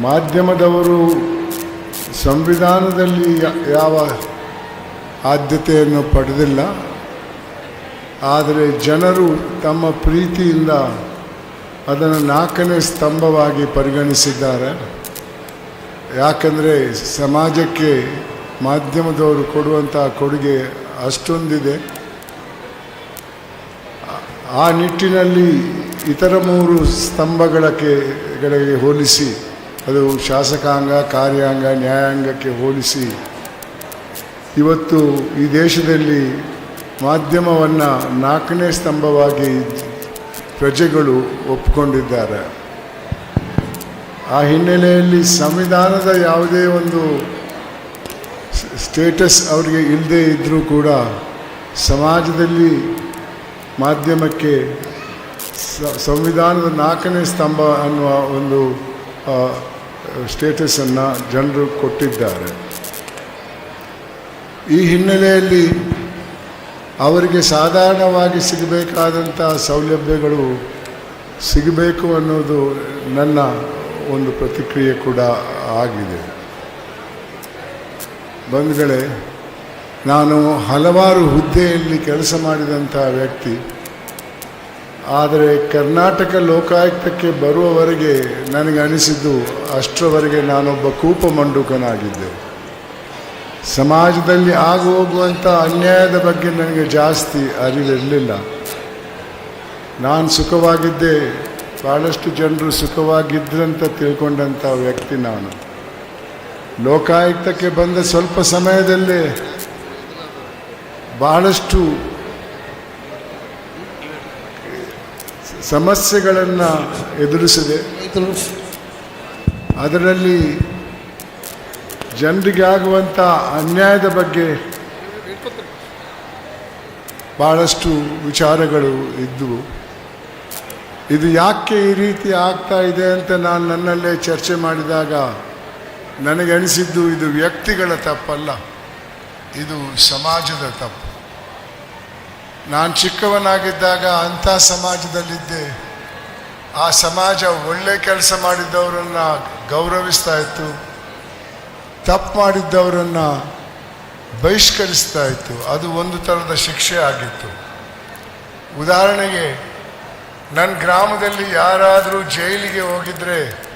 ಮಾಧ್ಯಮದವರು ಸಂವಿಧಾನದಲ್ಲಿ ಯಾವ ಆದ್ಯತೆಯನ್ನು ಪಡೆದಿಲ್ಲ. ಆದರೆ ಜನರು ತಮ್ಮ ಪ್ರೀತಿಯಿಂದ ಅದನ್ನು ನಾಲ್ಕನೇ ಸ್ತಂಭವಾಗಿ ಪರಿಗಣಿಸಿದ್ದಾರೆ. ಯಾಕಂದರೆ ಸಮಾಜಕ್ಕೆ ಮಾಧ್ಯಮದವರು ಕೊಡುವಂಥ ಕೊಡುಗೆ ಅಷ್ಟೊಂದಿದೆ. ಆ ನಿಟ್ಟಿನಲ್ಲಿ ಇತರ ಮೂರು ಸ್ತಂಭಗಳಕ್ಕೆ ಹೋಲಿಸಿ ಅದು ಶಾಸಕಾಂಗ, ಕಾರ್ಯಾಂಗ, ನ್ಯಾಯಾಂಗಕ್ಕೆ ಹೋಲಿಸಿ ಇವತ್ತು ಈ ದೇಶದಲ್ಲಿ ಮಾಧ್ಯಮವನ್ನು ನಾಲ್ಕನೇ ಸ್ತಂಭವಾಗಿ ಪ್ರಜೆಗಳು ಒಪ್ಪಿಕೊಂಡಿದ್ದಾರೆ ಆ ಹಿನ್ನೆಲೆಯಲ್ಲಿ ಸಂವಿಧಾನದ ಯಾವುದೇ ಒಂದು ಸ್ಟೇಟಸ್ ಅವರಿಗೆ ಇಲ್ಲದೇ ಇದ್ದರೂ ಕೂಡ ಸಮಾಜದಲ್ಲಿ ಮಾಧ್ಯಮಕ್ಕೆ ಸಂವಿಧಾನದ ನಾಲ್ಕನೇ ಸ್ತಂಭ ಅನ್ನುವ ಒಂದು ಸ್ಟೇಟಸನ್ನು ಜನರು ಕೊಟ್ಟಿದ್ದಾರೆ. ಈ ಹಿನ್ನೆಲೆಯಲ್ಲಿ ಅವರಿಗೆ ಸಾಧಾರಣವಾಗಿ ಸಿಗಬೇಕಾದಂಥ ಸೌಲಭ್ಯಗಳು ಸಿಗಬೇಕು ಅನ್ನೋದು ನನ್ನ ಒಂದು ಪ್ರತಿಕ್ರಿಯೆ ಕೂಡ ಆಗಿದೆ. ಬಂಧುಗಳೇ, ನಾನು ಹಲವಾರು ಹುದ್ದೆಯಲ್ಲಿ ಕೆಲಸ ಮಾಡಿದಂಥ ವ್ಯಕ್ತಿ ಆದರೆ ಕರ್ನಾಟಕ ಲೋಕಾಯುಕ್ತಕ್ಕೆ ಬರುವವರೆಗೆ ನನಗೆ ಅನಿಸಿದ್ದು, ಅಷ್ಟರವರೆಗೆ ನಾನೊಬ್ಬ ಕೂಪ ಮಂಡುಕನಾಗಿದ್ದೆ ಸಮಾಜದಲ್ಲಿ ಆಗು ಹೋಗುವಂಥ ಅನ್ಯಾಯದ ಬಗ್ಗೆ ನನಗೆ ಜಾಸ್ತಿ ಅರಿವಿರಲಿಲ್ಲ. ನಾನು ಸುಖವಾಗಿದ್ದೆ ಭಾಳಷ್ಟು ಜನರು ಸುಖವಾಗಿದ್ದರಂತ ತಿಳ್ಕೊಂಡಂಥ ವ್ಯಕ್ತಿ ನಾನು. ಲೋಕಾಯುಕ್ತಕ್ಕೆ ಬಂದ ಸ್ವಲ್ಪ ಸಮಯದಲ್ಲೇ ಬಹಳಷ್ಟು ಸಮಸ್ಯೆಗಳನ್ನು ಎದುರಿಸಿದೆ. ಅದರಲ್ಲಿ ಜನರಿಗೆ ಆಗುವಂಥ ಅನ್ಯಾಯದ ಬಗ್ಗೆ ಭಾಳಷ್ಟು ವಿಚಾರಗಳು ಇದ್ದವು. ಇದು ಯಾಕೆ ಈ ರೀತಿ ಆಗ್ತಾ ಇದೆ ಅಂತ ನಾನು ನನ್ನಲ್ಲೇ ಚರ್ಚೆ ಮಾಡಿದಾಗ ನನಗೆ ಅನಿಸಿದ್ದು ಇದು ವ್ಯಕ್ತಿಗಳ ತಪ್ಪಲ್ಲ. ಇದು ಸಮಾಜದ ತಪ್ಪು. ನಾನು ಚಿಕ್ಕವನಾಗಿದ್ದಾಗ ಅಂಥ ಸಮಾಜದಲ್ಲಿದ್ದೆ. ಆ ಸಮಾಜ ಒಳ್ಳೆ ಕೆಲಸ ಮಾಡಿದ್ದವರನ್ನು ಗೌರವಿಸ್ತಾ ಇತ್ತು. ತಪ್ಪು ಮಾಡಿದ್ದವರನ್ನು ಬಹಿಷ್ಕರಿಸ್ತಾ ಇತ್ತು. ಅದು ಒಂದು ಥರದ ಶಿಕ್ಷೆ ಆಗಿತ್ತು. ಉದಾಹರಣೆಗೆ ನನ್ನ ಗ್ರಾಮದಲ್ಲಿ ಯಾರಾದರೂ ಜೈಲಿಗೆ ಹೋಗಿದ್ರೆ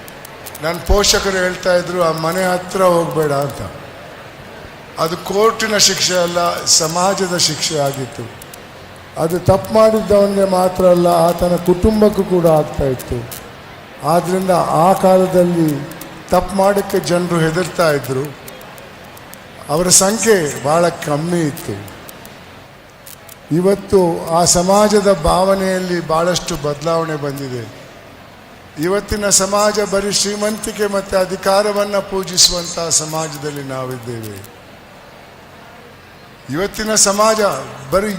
ನನ್ನ ಪೋಷಕರು ಹೇಳ್ತಾ ಇದ್ರು, ಆ ಮನೆ ಹತ್ರ ಹೋಗಬೇಡ ಅಂತ. ಅದು ಕೋರ್ಟಿನ ಶಿಕ್ಷೆ ಅಲ್ಲ, ಸಮಾಜದ ಶಿಕ್ಷೆ ಆಗಿತ್ತು. ಅದು ತಪ್ಪು ಮಾಡಿದ್ದವನಿಗೆ ಮಾತ್ರ ಅಲ್ಲ, ಆತನ ಕುಟುಂಬಕ್ಕೂ ಕೂಡ ಆಗ್ತಾ ಇತ್ತು. ಆದ್ದರಿಂದ ಆ ಕಾಲದಲ್ಲಿ ತಪ್ಪು ಮಾಡೋಕ್ಕೆ ಜನರು ಹೆದರ್ತಾ ಇದ್ದರು ಅವರ ಸಂಖ್ಯೆ ಭಾಳ ಕಮ್ಮಿ ಇತ್ತು. ಇವತ್ತು ಆ ಸಮಾಜದ ಭಾವನೆಯಲ್ಲಿ ಭಾಳಷ್ಟು ಬದಲಾವಣೆ ಬಂದಿದೆ. ಇವತ್ತಿನ ಸಮಾಜ ಬರೀ ಶ್ರೀಮಂತಿಕೆ ಮತ್ತು ಅಧಿಕಾರವನ್ನು ಪೂಜಿಸುವಂಥ ಸಮಾಜದಲ್ಲಿ ನಾವಿದ್ದೇವೆ. ಇವತ್ತಿನ ಸಮಾಜ ಬರೀ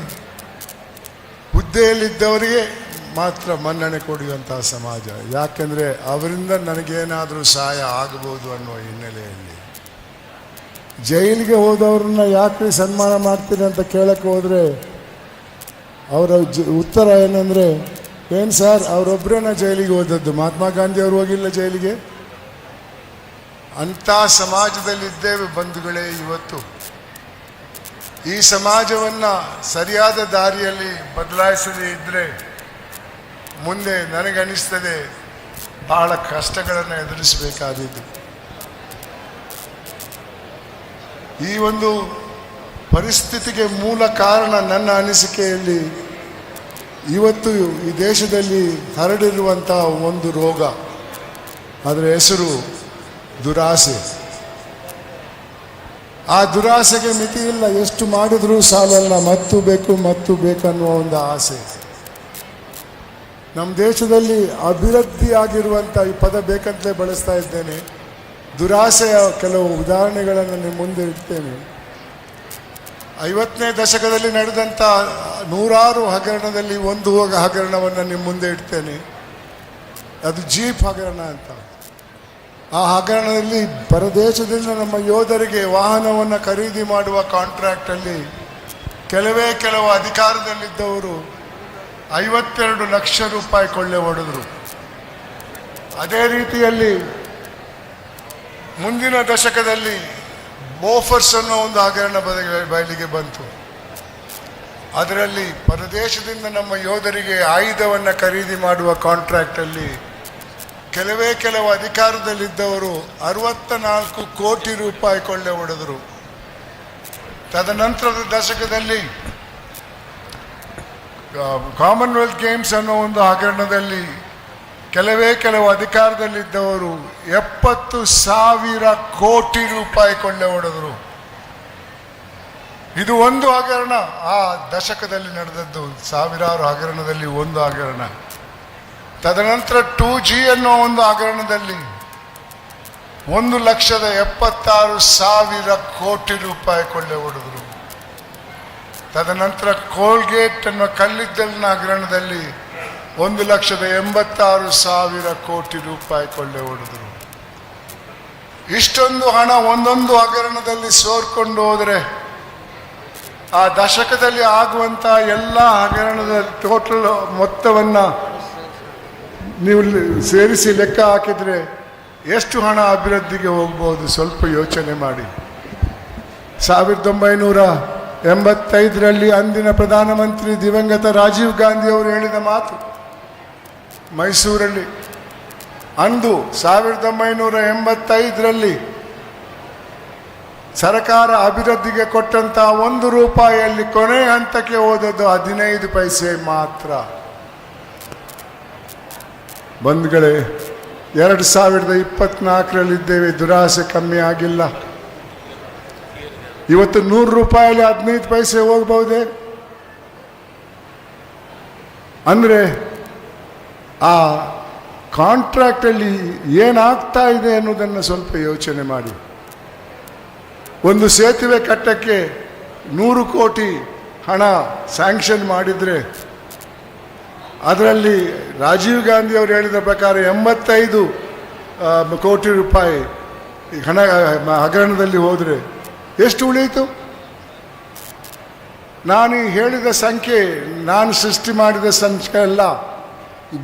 ಹುದ್ದೆಯಲ್ಲಿದ್ದವರಿಗೆ ಮಾತ್ರ ಮನ್ನಣೆ ಕೊಡುವಂತಹ ಸಮಾಜ. ಯಾಕೆಂದರೆ ಅವರಿಂದ ನನಗೇನಾದರೂ ಸಹಾಯ ಆಗಬಹುದು ಅನ್ನುವ ಹಿನ್ನೆಲೆಯಲ್ಲಿ. ಜೈಲಿಗೆ ಹೋದವ್ರನ್ನ ಯಾಕೆ ಸನ್ಮಾನ ಮಾಡ್ತೀನಿ ಅಂತ ಕೇಳಕ್ಕೆ ಹೋದರೆ, ಅವರ ಜ, ಉತ್ತರ ಏನಂದರೆ, ಏನು ಸರ್ ಅವರೊಬ್ಬರೇನ ಜೈಲಿಗೆ ಹೋದದ್ದು? ಮಹಾತ್ಮ ಗಾಂಧಿ ಅವರು ಹೋಗಿಲ್ಲ ಜೈಲಿಗೆ? ಅಂಥ ಸಮಾಜದಲ್ಲಿದ್ದೇವೆ ಬಂಧುಗಳೇ, ಇವತ್ತು. ಈ ಸಮಾಜವನ್ನು ಸರಿಯಾದ ದಾರಿಯಲ್ಲಿ ಬದಲಾಯಿಸದೇ ಇದ್ದರೆ ಮುಂದೆ ನನಗನಿಸ್ತದೆ ಬಹಳ ಕಷ್ಟಗಳನ್ನು ಎದುರಿಸಬೇಕಾದದ್ದು ಈ ಒಂದು ಪರಿಸ್ಥಿತಿಗೆ ಮೂಲ ಕಾರಣ ನನ್ನ ಅನಿಸಿಕೆಯಲ್ಲಿ ಇವತ್ತು ಈ ದೇಶದಲ್ಲಿ ಹರಡಿರುವಂಥ ಒಂದು ರೋಗ. ಅದರ ಹೆಸರು ದುರಾಸೆ. ಆ ದುರಾಸೆಗೆ ಮಿತಿ ಇಲ್ಲ ಎಷ್ಟು ಮಾಡಿದರೂ ಸಾಲಲ್ಲ. ಮತ್ತು ಬೇಕು, ಮತ್ತು ಬೇಕನ್ನುವ ಒಂದು ಆಸೆ. ನಮ್ಮ ದೇಶದಲ್ಲಿ ಅಭಿವೃದ್ಧಿ ಆಗಿರುವಂಥ ಈ ಪದ ಬೇಕಂತಲೇ ಬಳಸ್ತಾ ಇದ್ದೇನೆ. ದುರಾಸೆಯ ಕೆಲವು ಉದಾಹರಣೆಗಳನ್ನು ನಿಮ್ಮ ಮುಂದೆ ಇಡ್ತೇನೆ. ಐವತ್ತನೇ ದಶಕದಲ್ಲಿ ನಡೆದಂಥ ನೂರಾರು ಹಗರಣದಲ್ಲಿ ಒಂದು ಹೋಗ ಹಗರಣವನ್ನು ನಿಮ್ಮ ಮುಂದೆ ಇಡ್ತೇನೆ. ಅದು ಜೀಪ್ ಹಗರಣ ಅಂತ. ಆ ಹಗರಣದಲ್ಲಿ ಪರದೇಶದಿಂದ ನಮ್ಮ ಯೋಧರಿಗೆ ವಾಹನವನ್ನು ಖರೀದಿ ಮಾಡುವ ಕಾಂಟ್ರಾಕ್ಟಲ್ಲಿ ಕೆಲವೇ ಕೆಲವು ಅಧಿಕಾರದಲ್ಲಿದ್ದವರು ಐವತ್ತೆರಡು ಲಕ್ಷ ರೂಪಾಯಿ ಕೊಳ್ಳೆ ಹೊಡೆದರು. ಅದೇ ರೀತಿಯಲ್ಲಿ ಮುಂದಿನ ದಶಕದಲ್ಲಿ ಬೋಫರ್ಸ್ ಅನ್ನೋ ಒಂದು ಹಗರಣ ಬಯಲಿಗೆ ಬಂತು. ಅದರಲ್ಲಿ ಪರದೇಶದಿಂದ ನಮ್ಮ ಯೋಧರಿಗೆ ಆಯುಧವನ್ನು ಖರೀದಿ ಮಾಡುವ ಕಾಂಟ್ರಾಕ್ಟಲ್ಲಿ ಕೆಲವೇ ಕೆಲವು ಅಧಿಕಾರದಲ್ಲಿದ್ದವರು ಅರವತ್ತ ನಾಲ್ಕು ಕೋಟಿ ರೂಪಾಯಿ ಕೊಳ್ಳೆ ಹೊಡೆದರು. ತದನಂತರದ ದಶಕದಲ್ಲಿ ಕಾಮನ್ವೆಲ್ತ್ ಗೇಮ್ಸ್ ಅನ್ನೋ ಒಂದು ಹಗರಣದಲ್ಲಿ ಕೆಲವೇ ಕೆಲವು ಅಧಿಕಾರದಲ್ಲಿದ್ದವರು ಎಪ್ಪತ್ತು ಸಾವಿರ ಕೋಟಿ ರೂಪಾಯಿ ಕೊಳ್ಳೆ ಹೊಡೆದರು. ಇದು ಒಂದು ಹಗರಣ, ಆ ದಶಕದಲ್ಲಿ ನಡೆದದ್ದು ಸಾವಿರಾರು ಹಗರಣದಲ್ಲಿ ಒಂದು ಹಗರಣ. ತದನಂತರ ಟೂ ಜಿ ಅನ್ನೋ ಒಂದು ಹಗರಣದಲ್ಲಿ ಒಂದು ಲಕ್ಷದ ಎಪ್ಪತ್ತಾರು ಸಾವಿರ ಕೋಟಿ ರೂಪಾಯಿ ಕೊಳ್ಳೆ ಹೊಡೆದರು. ತದನಂತರ ಕೋಲ್ಗೇಟ್ ಅನ್ನೋ ಕಲ್ಲಿದ್ದಲಿನ ಹಗರಣದಲ್ಲಿ ಒಂದು ಲಕ್ಷದ ಎಂಬತ್ತಾರು ಸಾವಿರ ಕೋಟಿ ರೂಪಾಯಿ ಕೊಳ್ಳೆ ಹೊಡೆದರು. ಇಷ್ಟೊಂದು ಹಣ ಒಂದೊಂದು ಹಗರಣದಲ್ಲಿ ಸೋರ್ಕೊಂಡು ಹೋದರೆ ಆ ದಶಕದಲ್ಲಿ ಆಗುವಂತ ಎಲ್ಲ ಹಗರಣದ ಟೋಟಲ್ ಮೊತ್ತವನ್ನ ನೀವು ಸೇರಿಸಿ ಲೆಕ್ಕ ಹಾಕಿದರೆ ಎಷ್ಟು ಹಣ ಅಭಿವೃದ್ಧಿಗೆ ಹೋಗ್ಬೋದು ಸ್ವಲ್ಪ ಯೋಚನೆ ಮಾಡಿ. ಸಾವಿರದ ಒಂಬೈನೂರ ಎಂಬತ್ತೈದರಲ್ಲಿ ಅಂದಿನ ಪ್ರಧಾನಮಂತ್ರಿ ದಿವಂಗತ ರಾಜೀವ್ ಗಾಂಧಿ ಅವರು ಹೇಳಿದ ಮಾತು ಮೈಸೂರಲ್ಲಿ. ಅಂದು ಸಾವಿರದ ಒಂಬೈನೂರ ಎಂಬತ್ತೈದರಲ್ಲಿ ಸರ್ಕಾರ ಅಭಿವೃದ್ಧಿಗೆ ಕೊಟ್ಟಂತಹ ಒಂದು ರೂಪಾಯಿಯಲ್ಲಿ ಕೊನೆ ಹಂತಕ್ಕೆ ಹೋದದ್ದು ಹದಿನೈದು ಪೈಸೆ ಮಾತ್ರ. ಬಂಧುಗಳೇ, ಎರಡು ಸಾವಿರದ ಇಪ್ಪತ್ನಾಲ್ಕರಲ್ಲಿದ್ದೇವೆ ದುರಾಸೆ ಕಮ್ಮಿ ಆಗಿಲ್ಲ. ಇವತ್ತು ನೂರು ರೂಪಾಯಲ್ಲಿ ಹದಿನೈದು ಪೈಸೆ ಹೋಗ್ಬಹುದೇ? ಅಂದರೆ, ಆ ಕಾಂಟ್ರಾಕ್ಟಲ್ಲಿ ಏನಾಗ್ತಾ ಇದೆ ಅನ್ನೋದನ್ನು ಸ್ವಲ್ಪ ಯೋಚನೆ ಮಾಡಿ. ಒಂದು ಸೇತುವೆ ಕಟ್ಟಕ್ಕೆ ನೂರು ಕೋಟಿ ಹಣ ಸ್ಯಾಂಕ್ಷನ್ ಮಾಡಿದರೆ ಅದರಲ್ಲಿ ರಾಜೀವ್ ಗಾಂಧಿ ಅವರು ಹೇಳಿದ ಪ್ರಕಾರ ಎಂಬತ್ತೈದು ಕೋಟಿ ರೂಪಾಯಿ ಹಣ ಹಗರಣದಲ್ಲಿ ಹೋದರೆ ಎಷ್ಟು ಉಳಿಯಿತು? ನಾನು ಹೇಳಿದ ಸಂಖ್ಯೆ, ನಾನು ಸೃಷ್ಟಿ ಮಾಡಿದ ಸಂಖ್ಯೆ ಅಲ್ಲ.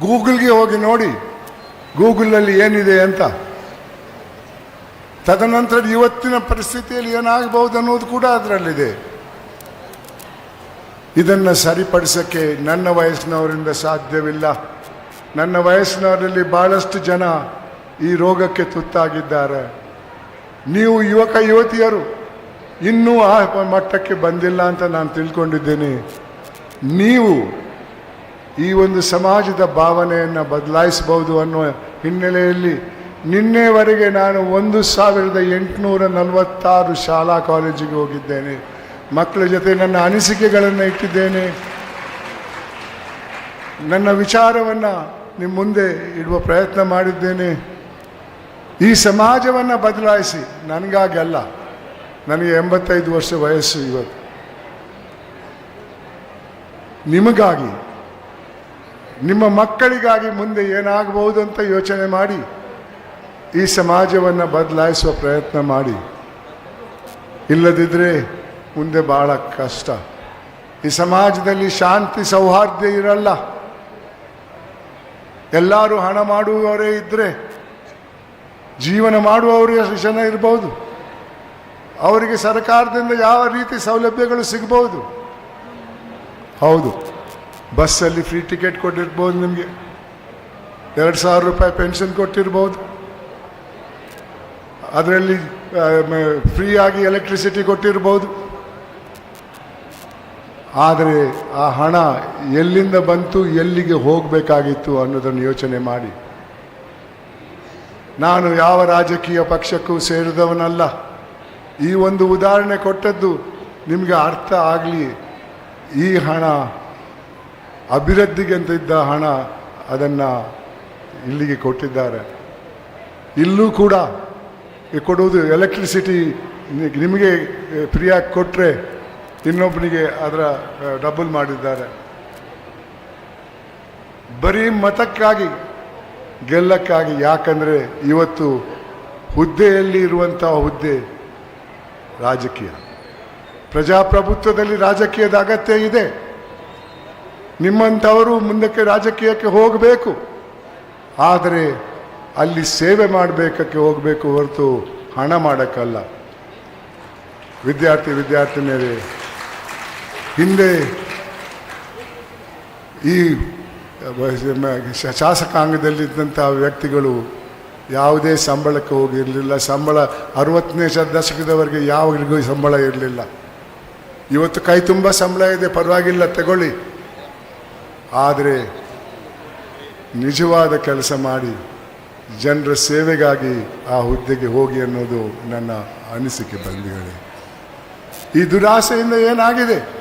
ಗೂಗಲ್ಗೆ ಹೋಗಿ ನೋಡಿ ಗೂಗಲಲ್ಲಿ ಏನಿದೆ ಅಂತ. ತದನಂತರ ಇವತ್ತಿನ ಪರಿಸ್ಥಿತಿಯಲ್ಲಿ ಏನಾಗಬಹುದು ಅನ್ನೋದು ಕೂಡ ಅದರಲ್ಲಿದೆ. ಇದನ್ನು ಸರಿಪಡಿಸೋಕ್ಕೆ ನನ್ನ ವಯಸ್ಸಿನವರಿಂದ ಸಾಧ್ಯವಿಲ್ಲ. ನನ್ನ ವಯಸ್ಸಿನವರಲ್ಲಿ ಭಾಳಷ್ಟು ಜನ ಈ ರೋಗಕ್ಕೆ ತುತ್ತಾಗಿದ್ದಾರೆ. ನೀವು ಯುವಕ ಯುವತಿಯರು, ಇನ್ನೂ ಆ ಮಟ್ಟಕ್ಕೆ ಬಂದಿಲ್ಲ ಅಂತ ನಾನು ತಿಳ್ಕೊಂಡಿದ್ದೇನೆ. ನೀವು ಈ ಒಂದು ಸಮಾಜದ ಭಾವನೆಯನ್ನು ಬದಲಾಯಿಸಬಹುದು ಅನ್ನೋ ಹಿನ್ನೆಲೆಯಲ್ಲಿ ನಿನ್ನೆವರೆಗೆ ನಾನು ಒಂದು ಸಾವಿರದ ಎಂಟುನೂರ ನಲವತ್ತಾರು ಶಾಲಾ ಕಾಲೇಜಿಗೆ ಹೋಗಿದ್ದೇನೆ. ಮಕ್ಕಳ ಜೊತೆ ನನ್ನ ಅನಿಸಿಕೆಗಳನ್ನು ಇಟ್ಟಿದ್ದೇನೆ. ನನ್ನ ವಿಚಾರವನ್ನು ನಿಮ್ಮ ಮುಂದೆ ಇಡುವ ಪ್ರಯತ್ನ ಮಾಡಿದ್ದೇನೆ. ಈ ಸಮಾಜವನ್ನು ಬದಲಾಯಿಸಿ, ನನಗಾಗಿ ಅಲ್ಲ, ನನಗೆ ಎಂಬತ್ತೈದು ವರ್ಷ ವಯಸ್ಸು ಇವತ್ತು. ನಿಮಗಾಗಿ, ನಿಮ್ಮ ಮಕ್ಕಳಿಗಾಗಿ ಮುಂದೆ ಏನಾಗಬಹುದು ಅಂತ ಯೋಚನೆ ಮಾಡಿ, ಈ ಸಮಾಜವನ್ನು ಬದಲಾಯಿಸುವ ಪ್ರಯತ್ನ ಮಾಡಿ. ಇಲ್ಲದಿದ್ದರೆ ಮುಂದೆ ಭಾಳ ಕಷ್ಟ. ಈ ಸಮಾಜದಲ್ಲಿ ಶಾಂತಿ ಸೌಹಾರ್ದ ಇರಲ್ಲ. ಎಲ್ಲರೂ ಹಣ ಮಾಡುವವರೇ ಇದ್ದರೆ ಜೀವನ ಮಾಡುವವರು ಜನ ಇರ್ಬೋದು? ಅವರಿಗೆ ಸರ್ಕಾರದಿಂದ ಯಾವ ರೀತಿ ಸೌಲಭ್ಯಗಳು ಸಿಗಬಹುದು ಹೌದು. ಬಸ್ಸಲ್ಲಿ ಫ್ರೀ ಟಿಕೆಟ್ ಕೊಟ್ಟಿರ್ಬೋದು ನಿಮಗೆ. ಎರಡು ಸಾವಿರ ರೂಪಾಯಿ ಪೆನ್ಷನ್ ಕೊಟ್ಟಿರ್ಬೋದು. ಅದರಲ್ಲಿ ಫ್ರೀಯಾಗಿ ಎಲೆಕ್ಟ್ರಿಸಿಟಿ ಕೊಟ್ಟಿರ್ಬೋದು. ಆದರೆ ಆ ಹಣ ಎಲ್ಲಿಂದ ಬಂತು ಎಲ್ಲಿಗೆ ಹೋಗಬೇಕಾಗಿತ್ತು ಅನ್ನೋದನ್ನು ಯೋಚನೆ ಮಾಡಿ ನಾನು ಯಾವ ರಾಜಕೀಯ ಪಕ್ಷಕ್ಕೂ ಸೇರಿದವನಲ್ಲ ಈ ಒಂದು ಉದಾಹರಣೆ ಕೊಟ್ಟದ್ದು ನಿಮಗೆ ಅರ್ಥ ಆಗಲಿ ಈ ಹಣ ಅಭಿವೃದ್ಧಿಗೆ ಅಂತ ಇದ್ದ ಹಣ ಅದನ್ನು ಇಲ್ಲಿಗೆ ಕೊಟ್ಟಿದ್ದಾರೆ ಇಲ್ಲೂ ಕೂಡ ಕೊಡುವುದು ಎಲೆಕ್ಟ್ರಿಸಿಟಿ ನಿಮಗೆ ಫ್ರೀಯಾಗಿ ಕೊಟ್ಟರೆ ಇನ್ನೊಬ್ಬನಿಗೆ ಅದರ ಡಬಲ್ ಮಾಡಿದ್ದಾರೆ. ಬರೀ ಮತಕ್ಕಾಗಿ, ಗೆಲ್ಲಕ್ಕಾಗಿ ಯಾಕಂದರೆ ಇವತ್ತು ಹುದ್ದೆಯಲ್ಲಿ ಇರುವಂತಹ ಹುದ್ದೆ ರಾಜಕೀಯ. ಪ್ರಜಾಪ್ರಭುತ್ವದಲ್ಲಿ ರಾಜಕೀಯದ ಅಗತ್ಯ ಇದೆ. ನಿಮ್ಮಂಥವರು ಮುಂದಕ್ಕೆ ರಾಜಕೀಯಕ್ಕೆ ಹೋಗಬೇಕು. ಆದರೆ ಅಲ್ಲಿ ಸೇವೆ ಮಾಡಬೇಕಕ್ಕೆ ಹೋಗಬೇಕು ಹೊರತು ಹಣ ಮಾಡೋಕ್ಕಲ್ಲ. ವಿದ್ಯಾರ್ಥಿ, ವಿದ್ಯಾರ್ಥಿನಿಯರೇ ಹಿಂದೆ ಈ ಶಾಸಕಾಂಗದಲ್ಲಿದ್ದಂಥ ವ್ಯಕ್ತಿಗಳು ಯಾವುದೇ ಸಂಬಳಕ್ಕೆ ಹೋಗಿರಲಿಲ್ಲ. ಸಂಬಳ ಅರವತ್ತನೇ ದಶಕದವರೆಗೆ ಯಾವಾಗಲಿಗೂ ಸಂಬಳ ಇರಲಿಲ್ಲ. ಇವತ್ತು ಕೈ ತುಂಬ ಸಂಬಳ ಇದೆ, ಪರವಾಗಿಲ್ಲ, ತಗೊಳ್ಳಿ. ಆದರೆ ನಿಜವಾದ ಕೆಲಸ ಮಾಡಿ ಜನರ ಸೇವೆಗಾಗಿ ಆ ಹುದ್ದೆಗೆ ಹೋಗಿ ಅನ್ನೋದು ನನ್ನ ಅನಿಸಿಕೆ ಬಂದಿದೆ ಈ ದುರಾಸೆಯಿಂದ ಏನಾಗಿದೆ?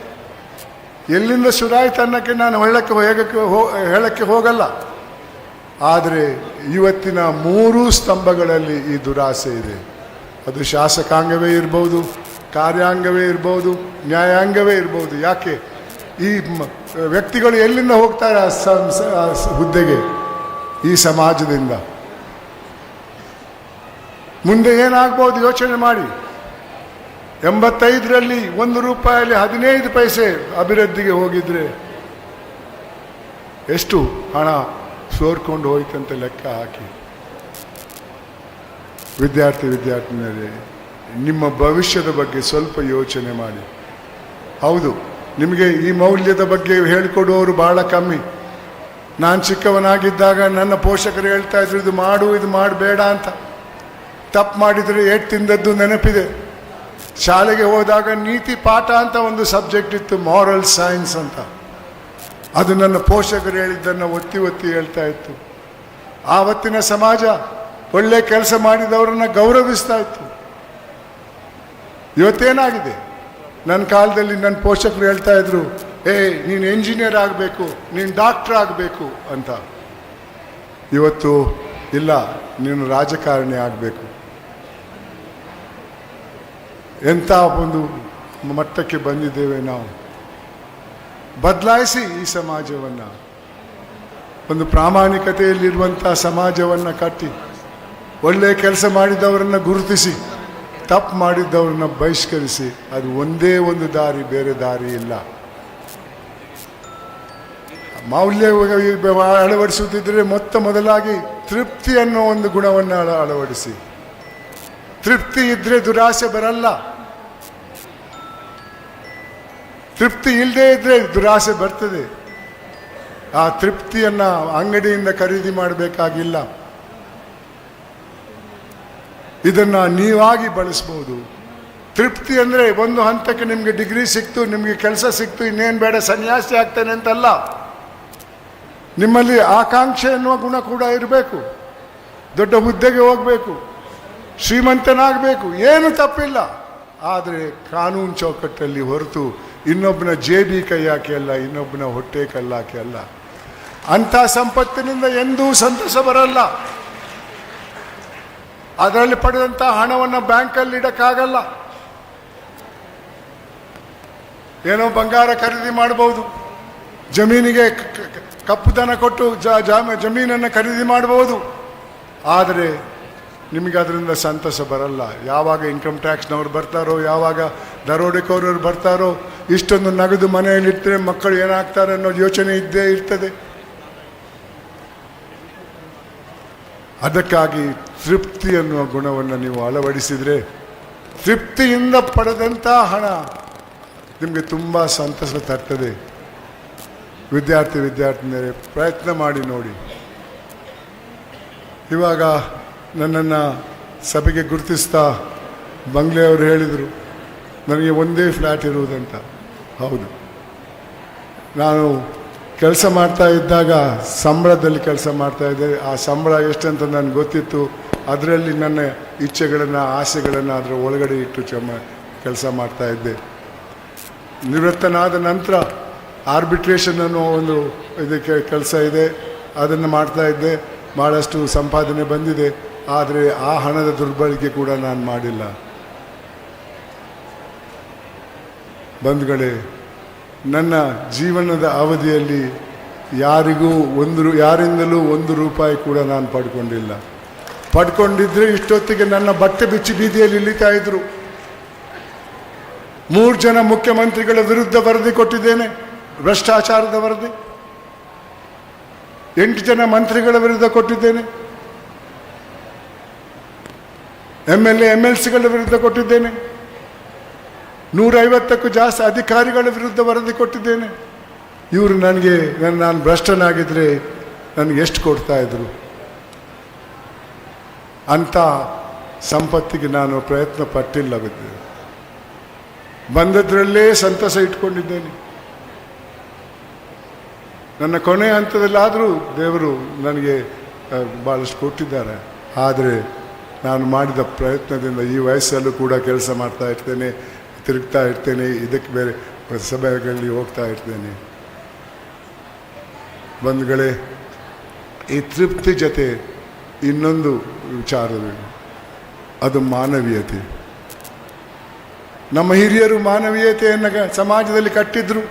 ಎಲ್ಲಿಂದ ಶುರುವಾಯ್ತು ಅನ್ನೋಕ್ಕೆ ನಾನು ಹೇಳಕ್ಕೆ ಹೇಗಕ್ಕೆ ಹೋ ಹೇಳಕ್ಕೆ ಹೋಗಲ್ಲ. ಆದರೆ ಇವತ್ತಿನ ಮೂರೂ ಸ್ತಂಭಗಳಲ್ಲಿ ಈ ದುರಾಸೆ ಇದೆ. ಅದು ಶಾಸಕಾಂಗವೇ ಇರ್ಬೋದು, ಕಾರ್ಯಾಂಗವೇ ಇರ್ಬೋದು, ನ್ಯಾಯಾಂಗವೇ ಇರ್ಬೋದು. ಯಾಕೆ? ಈ ವ್ಯಕ್ತಿಗಳು ಎಲ್ಲಿಂದ ಹೋಗ್ತಾರೆ ಆ ಹುದ್ದೆಗೆ? ಈ ಸಮಾಜದಿಂದ. ಮುಂದೆ ಏನಾಗ್ಬೋದು ಯೋಚನೆ ಮಾಡಿ. ಎಂಬತ್ತೈದರಲ್ಲಿ ಒಂದು ರೂಪಾಯಲ್ಲಿ ಹದಿನೈದು ಪೈಸೆ ಅಭಿವೃದ್ಧಿಗೆ ಹೋಗಿದ್ರೆ ಎಷ್ಟು ಹಣ ಸೋರ್ಕೊಂಡು ಹೋಯ್ತಂತ ಲೆಕ್ಕ ಹಾಕಿ. ವಿದ್ಯಾರ್ಥಿ ವಿದ್ಯಾರ್ಥಿನಿಯರೇ, ನಿಮ್ಮ ಭವಿಷ್ಯದ ಬಗ್ಗೆ ಸ್ವಲ್ಪ ಯೋಚನೆ ಮಾಡಿ. ಹೌದು, ನಿಮಗೆ ಈ ಮೌಲ್ಯದ ಬಗ್ಗೆ ಹೇಳಿಕೊಡುವವರು ಬಹಳ ಕಮ್ಮಿ. ನಾನು ಚಿಕ್ಕವನಾಗಿದ್ದಾಗ ನನ್ನ ಪೋಷಕರು ಹೇಳ್ತಾ ಇದ್ರು, ಇದು ಮಾಡು, ಇದು ಮಾಡಬೇಡ ಅಂತ. ತಪ್ಪು ಮಾಡಿದರೆ ಏಟ್ ತಿಂದದ್ದು ನೆನಪಿದೆ. ಶಾಲೆಗೆ ಹೋದಾಗ ನೀತಿ ಪಾಠ ಅಂತ ಒಂದು ಸಬ್ಜೆಕ್ಟ್ ಇತ್ತು ಮಾರಲ್ ಸೈನ್ಸ್ ಅಂತ. ಅದು ನನ್ನ ಪೋಷಕರು ಹೇಳಿದ್ದನ್ನು ಒತ್ತಿ ಒತ್ತಿ ಹೇಳ್ತಾ ಇತ್ತು. ಆವತ್ತಿನ ಸಮಾಜ ಒಳ್ಳೆ ಕೆಲಸ ಮಾಡಿದವರನ್ನ ಗೌರವಿಸ್ತಾ ಇತ್ತು. ಇವತ್ತೇನಾಗಿದೆ? ನನ್ನ ಕಾಲದಲ್ಲಿ ನನ್ನ ಪೋಷಕರು ಹೇಳ್ತಾ ಇದ್ರು, ಏ, ನೀನು ಇಂಜಿನಿಯರ್ ಆಗಬೇಕು, ನೀನು ಡಾಕ್ಟರ್ ಆಗಬೇಕು ಅಂತ. ಇವತ್ತು ಇಲ್ಲ, ನೀನು ರಾಜಕಾರಣಿ ಆಗಬೇಕು. ಎಂಥ ಒಂದು ಮಟ್ಟಕ್ಕೆ ಬಂದಿದ್ದೇವೆ ನಾವು? ಬದಲಾಯಿಸಿ ಈ ಸಮಾಜವನ್ನು. ಒಂದು ಪ್ರಾಮಾಣಿಕತೆಯಲ್ಲಿರುವಂಥ ಸಮಾಜವನ್ನು ಕಟ್ಟಿ ಒಳ್ಳೆಯ ಕೆಲಸ ಮಾಡಿದವರನ್ನು ಗುರುತಿಸಿ, ತಪ್ಪು ಮಾಡಿದ್ದವ್ರನ್ನ ಬಹಿಷ್ಕರಿಸಿ, ಅದು ಒಂದೇ ಒಂದು ದಾರಿ, ಬೇರೆ ದಾರಿ ಇಲ್ಲ. ಮೌಲ್ಯ ಅಳವಡಿಸುತ್ತಿದ್ದರೆ ಮೊತ್ತ ಮೊದಲಾಗಿ ತೃಪ್ತಿ ಅನ್ನೋ ಒಂದು ಗುಣವನ್ನು ಅಳ- ಅಳವಡಿಸಿ ತೃಪ್ತಿ ಇದ್ರೆ ದುರಾಸೆ ಬರಲ್ಲ. ತೃಪ್ತಿ ಇಲ್ಲದೆ ಇದ್ರೆ ದುರಾಸೆ ಬರ್ತದೆ. ಆ ತೃಪ್ತಿಯನ್ನ ಅಂಗಡಿಯಿಂದ ಖರೀದಿ ಮಾಡಬೇಕಾಗಿಲ್ಲ. ಇದನ್ನ ನೀವಾಗಿ ಬಳಸ್ಬೋದು. ತೃಪ್ತಿ ಅಂದ್ರೆ ಒಂದು ಹಂತಕ್ಕೆ ನಿಮಗೆ ಡಿಗ್ರಿ ಸಿಕ್ತು, ನಿಮಗೆ ಕೆಲಸ ಸಿಕ್ತು, ಇನ್ನೇನು ಬೇಡ, ಸನ್ಯಾಸಿ ಆಗ್ತೇನೆ ಅಂತಲ್ಲ. ನಿಮ್ಮಲ್ಲಿ ಆಕಾಂಕ್ಷೆ ಎನ್ನುವ ಗುಣ ಕೂಡ ಇರಬೇಕು. ದೊಡ್ಡ ಹುದ್ದೆಗೆ ಹೋಗಬೇಕು. ಶ್ರೀಮಂತನಾಗಬೇಕು. ಏನು ತಪ್ಪಿಲ್ಲ. ಆದರೆ ಕಾನೂನು ಚೌಕಟ್ಟಲ್ಲಿ ಹೊರತು ಇನ್ನೊಬ್ಬನ ಜೇಬಿ ಕೈ ಹಾಕಿ ಅಲ್ಲ, ಇನ್ನೊಬ್ಬನ ಹೊಟ್ಟೆ ಕಲ್ಲಾಕಿ ಅಲ್ಲ. ಅಂಥ ಸಂಪತ್ತಿನಿಂದ ಎಂದೂ ಸಂತಸ ಬರಲ್ಲ. ಅದರಲ್ಲಿ ಪಡೆದಂಥ ಹಣವನ್ನು ಬ್ಯಾಂಕಲ್ಲಿ ಇಡೋಕ್ಕಾಗಲ್ಲ. ಏನೋ ಬಂಗಾರ ಖರೀದಿ ಮಾಡಬಹುದು ಜಮೀನಿಗೆ ಕಪ್ಪು ದನ ಕೊಟ್ಟು ಜಮೀನನ್ನು ಖರೀದಿ ಮಾಡಬಹುದು ಆದರೆ ನಿಮಗೆ ಅದರಿಂದ ಸಂತಸ ಬರಲ್ಲ. ಯಾವಾಗ ಇನ್ಕಮ್ ಟ್ಯಾಕ್ಸ್ನವ್ರು ಬರ್ತಾರೋ, ಯಾವಾಗ ದರೋಡೆಕೋರರು ಬರ್ತಾರೋ, ಇಷ್ಟೊಂದು ನಗದು ಮನೆಯಲ್ಲಿಟ್ಟರೆ ಮಕ್ಕಳು ಏನಾಗ್ತಾರೆ ಅನ್ನೋ ಯೋಚನೆ ಇದ್ದೇ ಇರ್ತದೆ. ಅದಕ್ಕಾಗಿ ತೃಪ್ತಿ ಅನ್ನುವ ಗುಣವನ್ನು ನೀವು ಅಳವಡಿಸಿದರೆ, ತೃಪ್ತಿಯಿಂದ ಪಡೆದಂಥ ಹಣ ನಿಮಗೆ ತುಂಬ ಸಂತಸ ತರ್ತದೆ. ವಿದ್ಯಾರ್ಥಿ ವಿದ್ಯಾರ್ಥಿನಿಯರೇ, ಪ್ರಯತ್ನ ಮಾಡಿ ನೋಡಿ. ಇವಾಗ ನನ್ನನ್ನು ಸಭೆಗೆ ಗುರುತಿಸ್ತಾ ಬಂಗ್ಲೆಯವರು ಹೇಳಿದರು, ನನಗೆ ಒಂದೇ ಫ್ಲ್ಯಾಟ್ ಇರುವುದಂತ. ಹೌದು. ನಾನು ಕೆಲಸ ಮಾಡ್ತಾ ಇದ್ದಾಗ ಸಂಬಳದಲ್ಲಿ ಕೆಲಸ ಮಾಡ್ತಾ ಇದ್ದೆ. ಆ ಸಂಬಳ ಎಷ್ಟಂತ ನನಗೆ ಗೊತ್ತಿತ್ತು. ಅದರಲ್ಲಿ ನನ್ನ ಇಚ್ಛೆಗಳನ್ನು, ಆಸೆಗಳನ್ನು ಅದರ ಒಳಗಡೆ ಇಟ್ಟು ಚಮ, ಕೆಲಸ ಮಾಡ್ತಾ ಇದ್ದೆ. ನಿವೃತ್ತನಾದ ನಂತರ ಆರ್ಬಿಟ್ರೇಷನ್ ಅನ್ನೋ ಒಂದು ಇದಕ್ಕೆ ಕೆಲಸ ಇದೆ. ಅದನ್ನು ಮಾಡ್ತಾ ಇದ್ದೆ. ಭಾಳಷ್ಟು ಸಂಪಾದನೆ ಬಂದಿದೆ. ಆದರೆ ಆ ಹಣದ ದುರ್ಬಳಕೆ ಕೂಡ ನಾನು ಮಾಡಿಲ್ಲ. ಬಂಧುಗಳೇ, ನನ್ನ ಜೀವನದ ಅವಧಿಯಲ್ಲಿ ಯಾರಿಗೂ ಒಂದು ಯಾರಿಂದಲೂ ಒಂದು ರೂಪಾಯಿ ಕೂಡ ನಾನು ಪಡ್ಕೊಂಡಿಲ್ಲ. ಪಡ್ಕೊಂಡಿದ್ರೆ ಇಷ್ಟೊತ್ತಿಗೆ ನನ್ನ ಬಟ್ಟೆ ಬಿಚ್ಚಿ ಬೀದಿಯಲ್ಲಿ ಇಳಿತಾ ಇದ್ರು. ಮೂರು ಜನ ಮುಖ್ಯಮಂತ್ರಿಗಳ ವಿರುದ್ಧ ವರದಿ ಕೊಟ್ಟಿದ್ದೇನೆ, ಭ್ರಷ್ಟಾಚಾರದ ವರದಿ. ಎಂಟು ಜನ ಮಂತ್ರಿಗಳ ವಿರುದ್ಧ ಕೊಟ್ಟಿದ್ದೇನೆ. M L A M L ಸಿಗಳ ವಿರುದ್ಧ ಕೊಟ್ಟಿದ್ದೇನೆ. ನೂರೈವತ್ತಕ್ಕೂ ಜಾಸ್ತಿ ಅಧಿಕಾರಿಗಳ ವಿರುದ್ಧ ವರದಿ ಕೊಟ್ಟಿದ್ದೇನೆ. ಇವರು ನನಗೆ, ನಾನು ಭ್ರಷ್ಟನಾಗಿದ್ದರೆ ನನಗೆ ಎಷ್ಟು ಕೊಡ್ತಾ ಇದ್ರು? ಅಂಥ ಸಂಪತ್ತಿಗೆ ನಾನು ಪ್ರಯತ್ನ ಪಟ್ಟಿಲ್ಲ ಬಿದ್ದೆ ಬಂದದ್ರಲ್ಲೇ ಸಂತಸ ಇಟ್ಕೊಂಡಿದ್ದೇನೆ. ನನ್ನ ಕೊನೆಯ ಹಂತದಲ್ಲಾದರೂ ದೇವರು ನನಗೆ ಭಾಳಷ್ಟು ಕೊಟ್ಟಿದ್ದಾರೆ. ಆದರೆ ನಾನು ಮಾಡಿದ ಪ್ರಯತ್ನದಿಂದ ಈ ವಯಸ್ಸಲ್ಲೂ ಕೂಡ ಕೆಲಸ ಮಾಡ್ತಾ ಇರ್ತೇನೆ, ತಿರುಗ್ತಾ ಇರ್ತೇನೆ, ಇದಕ್ಕೆ ಬೇರೆ ಸಭೆಗಳಲ್ಲಿ ಹೋಗ್ತಾ ಇರ್ತೇನೆ. ಬಂಧುಗಳೇ, ಈ ತೃಪ್ತಿ ಜೊತೆ ಇನ್ನೊಂದು ವಿಚಾರ ಅದು ಮಾನವೀಯತೆ. ನಮ್ಮ ಹಿರಿಯರು ಮಾನವೀಯತೆಯನ್ನು ಸಮಾಜದಲ್ಲಿ ಕಟ್ಟಿದ್ರು.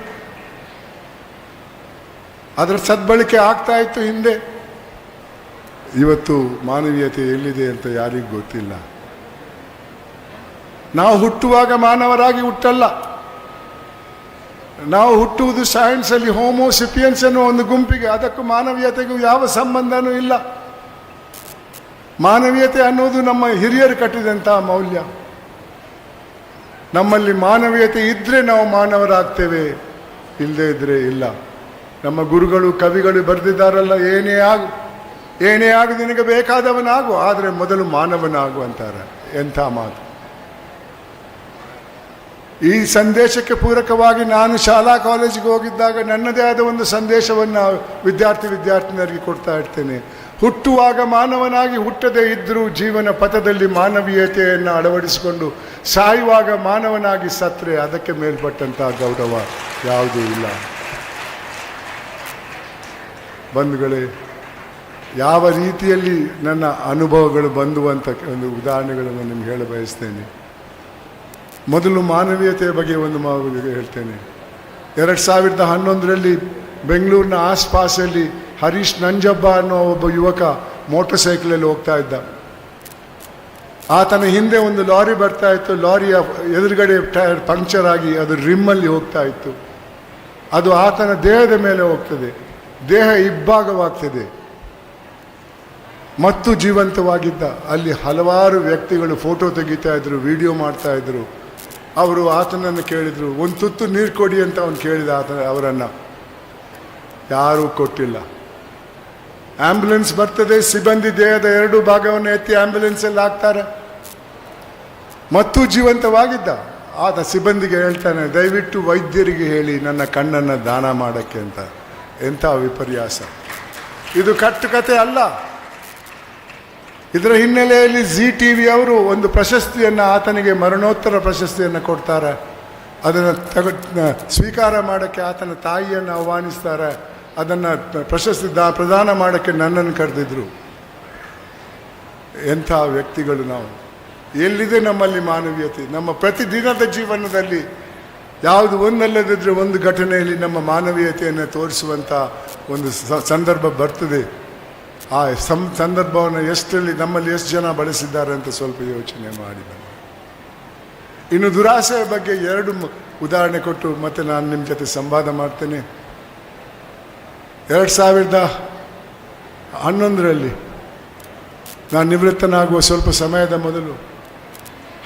ಅದರ ಸದ್ಬಳಕೆ ಆಗ್ತಾ ಇತ್ತು ಹಿಂದೆ. ಇವತ್ತು ಮಾನವೀಯತೆ ಎಲ್ಲಿದೆ ಅಂತ ಯಾರಿಗೂ ಗೊತ್ತಿಲ್ಲ. ನಾವು ಹುಟ್ಟುವಾಗ ಮಾನವರಾಗಿ ಹುಟ್ಟಲ್ಲ. ನಾವು ಹುಟ್ಟುವುದು ಸೈನ್ಸಲ್ಲಿ ಹೋಮೋಸಿಪಿಯನ್ಸ್ ಅನ್ನೋ ಒಂದು ಗುಂಪಿಗೆ, ಅದಕ್ಕೂ ಮಾನವೀಯತೆಗೂ ಯಾವ ಸಂಬಂಧನೂ ಇಲ್ಲ. ಮಾನವೀಯತೆ ಅನ್ನೋದು ನಮ್ಮ ಹಿರಿಯರು ಕಟ್ಟಿದಂತಹ ಮೌಲ್ಯ. ನಮ್ಮಲ್ಲಿ ಮಾನವೀಯತೆ ಇದ್ರೆ ನಾವು ಮಾನವರಾಗ್ತೇವೆ ಇಲ್ಲದೇ ಇದ್ರೆ ಇಲ್ಲ. ನಮ್ಮ ಗುರುಗಳು, ಕವಿಗಳು ಬರೆದಿದ್ದಾರಲ್ಲ, ಏನೇ ಆಗು ಏನೇ ಆಗಿ ನಿನಗೆ ಬೇಕಾದವನಾಗು, ಆದರೆ ಮೊದಲು ಮಾನವನಾಗು ಅಂತಾರೆ. ಎಂಥ ಮಾತು. ಈ ಸಂದೇಶಕ್ಕೆ ಪೂರಕವಾಗಿ ನಾನು ಶಾಲಾ ಕಾಲೇಜಿಗೆ ಹೋಗಿದ್ದಾಗ ನನ್ನದೇ ಆದ ಒಂದು ಸಂದೇಶವನ್ನು ವಿದ್ಯಾರ್ಥಿ ವಿದ್ಯಾರ್ಥಿನಿಯರಿಗೆ ಕೊಡ್ತಾ ಇರ್ತೇನೆ. ಹುಟ್ಟುವಾಗ ಮಾನವನಾಗಿ ಹುಟ್ಟದೇ ಇದ್ದರೂ ಜೀವನ ಪಥದಲ್ಲಿ ಮಾನವೀಯತೆಯನ್ನು ಅಳವಡಿಸಿಕೊಂಡು ಸಾಯುವಾಗ ಮಾನವನಾಗಿ ಸತ್ರೆ, ಅದಕ್ಕೆ ಮೇಲ್ಪಟ್ಟಂತಹ ಗೌರವ ಯಾವುದೂ ಇಲ್ಲ. ಬಂಧುಗಳೇ ಯಾವ ರೀತಿಯಲ್ಲಿ ನನ್ನ ಅನುಭವಗಳು ಬಂದು ಅಂತ ಒಂದು ಉದಾಹರಣೆಗಳನ್ನು ನಿಮ್ಗೆ ಹೇಳ ಬಯಸ್ತೇನೆ. ಮೊದಲು ಮಾನವೀಯತೆಯ ಬಗ್ಗೆ ಒಂದು ಮಾತು ಹೇಳ್ತೇನೆ. ಎರಡು ಸಾವಿರದ ಹನ್ನೊಂದರಲ್ಲಿ ಬೆಂಗಳೂರಿನ ಆಸ್ಪಾಸಲ್ಲಿ ಹರೀಶ್ ನಂಜಬ್ಬ ಅನ್ನೋ ಒಬ್ಬ ಯುವಕ ಮೋಟರ್ ಸೈಕಲಲ್ಲಿ ಹೋಗ್ತಾ ಇದ್ದ. ಆತನ ಹಿಂದೆ ಒಂದು ಲಾರಿ ಬರ್ತಾ ಇತ್ತು. ಲಾರಿಯ ಎದುರುಗಡೆ ಟೈರ್ ಪಂಕ್ಚರ್ ಆಗಿ ಅದು ರಿಮ್ಮಲ್ಲಿ ಹೋಗ್ತಾ ಇತ್ತು. ಅದು ಆತನ ದೇಹದ ಮೇಲೆ ಹೋಗ್ತದೆ. ದೇಹ ಇಬ್ಬಾಗವಾಗ್ತದೆ ಮತ್ತು ಜೀವಂತವಾಗಿದ್ದ. ಅಲ್ಲಿ ಹಲವಾರು ವ್ಯಕ್ತಿಗಳು ಫೋಟೋ ತೆಗಿತಾ ಇದ್ರು, ವಿಡಿಯೋ ಮಾಡ್ತಾ ಇದ್ರು. ಅವರು ಆತನನ್ನು ಕೇಳಿದ್ರು, ಒಂದು ತುತ್ತು ನೀರು ಕೊಡಿ ಅಂತ ಅವನು ಕೇಳಿದ ಆತ, ಅವರನ್ನು. ಯಾರೂ ಕೊಟ್ಟಿಲ್ಲ. ಆಂಬ್ಯುಲೆನ್ಸ್ ಬರ್ತದೆ, ಸಿಬ್ಬಂದಿ ದೇಹದ ಎರಡು ಭಾಗವನ್ನು ಎತ್ತಿ ಆಂಬ್ಯುಲೆನ್ಸಲ್ಲಿ ಹಾಕ್ತಾರೆ. ಮತ್ತು ಜೀವಂತವಾಗಿದ್ದ. ಆತ ಸಿಬ್ಬಂದಿಗೆ ಹೇಳ್ತಾನೆ, ದಯವಿಟ್ಟು ವೈದ್ಯರಿಗೆ ಹೇಳಿ ನನ್ನ ಕಣ್ಣನ್ನು ದಾನ ಮಾಡೋಕ್ಕೆ ಅಂತ. ಎಂಥ ವಿಪರ್ಯಾಸ. ಇದು ಕಟ್ಟು ಕತೆ ಅಲ್ಲ. ಇದರ ಹಿನ್ನೆಲೆಯಲ್ಲಿ ಜಿ ಟಿ ವಿ ಅವರು ಒಂದು ಪ್ರಶಸ್ತಿಯನ್ನು ಆತನಿಗೆ ಮರಣೋತ್ತರ ಪ್ರಶಸ್ತಿಯನ್ನು ಕೊಡ್ತಾರೆ. ಅದನ್ನು ತಗ ಸ್ವೀಕಾರ ಮಾಡೋಕ್ಕೆ ಆತನ ತಾಯಿಯನ್ನು ಆಹ್ವಾನಿಸ್ತಾರೆ. ಅದನ್ನು ಪ್ರಶಸ್ತಿ ದಾ, ಪ್ರದಾನ ಮಾಡೋಕ್ಕೆ ನನ್ನನ್ನು ಕರೆದಿದ್ರು. ಎಂಥ ವ್ಯಕ್ತಿಗಳು ನಾವು. ಎಲ್ಲಿದೆ ನಮ್ಮಲ್ಲಿ ಮಾನವೀಯತೆ? ನಮ್ಮ ಪ್ರತಿದಿನದ ಜೀವನದಲ್ಲಿ ಯಾವುದು ಒಂದಲ್ಲದಿದ್ದರೆ ಒಂದು ಘಟನೆಯಲ್ಲಿ ನಮ್ಮ ಮಾನವೀಯತೆಯನ್ನು ತೋರಿಸುವಂಥ ಒಂದು ಸಂದರ್ಭ ಬರ್ತದೆ. ಆ ಸಂ, ಸಂದರ್ಭವನ್ನು ಎಷ್ಟರಲ್ಲಿ ನಮ್ಮಲ್ಲಿ ಎಷ್ಟು ಜನ ಬಳಸಿದ್ದಾರೆ ಅಂತ ಸ್ವಲ್ಪ ಯೋಚನೆ ಮಾಡಿ. ಇನ್ನು ದುರಾಸೆಯ ಬಗ್ಗೆ ಎರಡು ಉದಾಹರಣೆ ಕೊಟ್ಟು ಮತ್ತೆ ನಾನು ನಿಮ್ಮ ಜೊತೆ ಸಂವಾದ ಮಾಡ್ತೇನೆ ಎರಡು ಸಾವಿರದ ಹನ್ನೊಂದರಲ್ಲಿ ನಾನು ನಿವೃತ್ತನಾಗುವ ಸ್ವಲ್ಪ ಸಮಯದ ಮೊದಲು